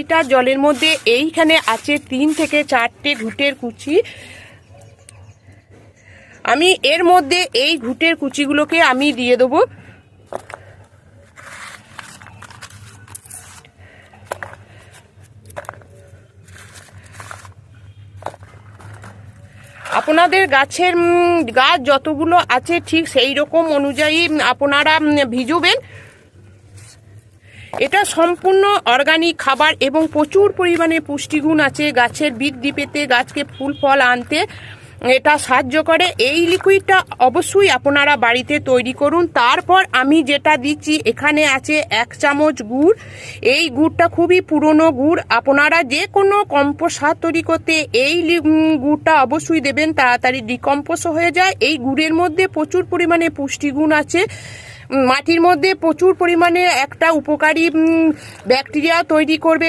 Litre জলের মধ্যে এইখানে আছে তিন থেকে চারটে ঘুটের কুচি। আমি এর মধ্যে এই ঘুটের কুচিগুলোকে আমি দিয়ে দেবো। আপনাদের গাছের গাছ যতগুলো আছে ঠিক সেই রকম অনুযায়ী আপনারা ভিজুবেন। এটা সম্পূর্ণ অর্গানিক খাবার এবং প্রচুর পরিমাণে পুষ্টিগুণ আছে। গাছের বৃদ্ধি পেতে গাছকে ফুল, ফল আনতে এটা সাহায্য করে। এই লিকুইডটা অবশ্যই আপনারা বাড়িতে তৈরি করুন। তারপর আমি যেটা দিচ্ছি, এখানে আছে এক চামচ গুড়। এই গুড়টা খুবই পুরনো গুড়। আপনারা যে কোনো কম্পোস্ট সার তৈরি করতে এই গুড়টা অবশ্যই দেবেন। তাড়াতাড়ি ডিকম্পোজ হয়ে যায়। এই গুড়ের মধ্যে প্রচুর পরিমাণে পুষ্টিগুণ আছে। মাটির মধ্যে প্রচুর পরিমাণে একটা উপকারী ব্যাকটেরিয়া তৈরি করবে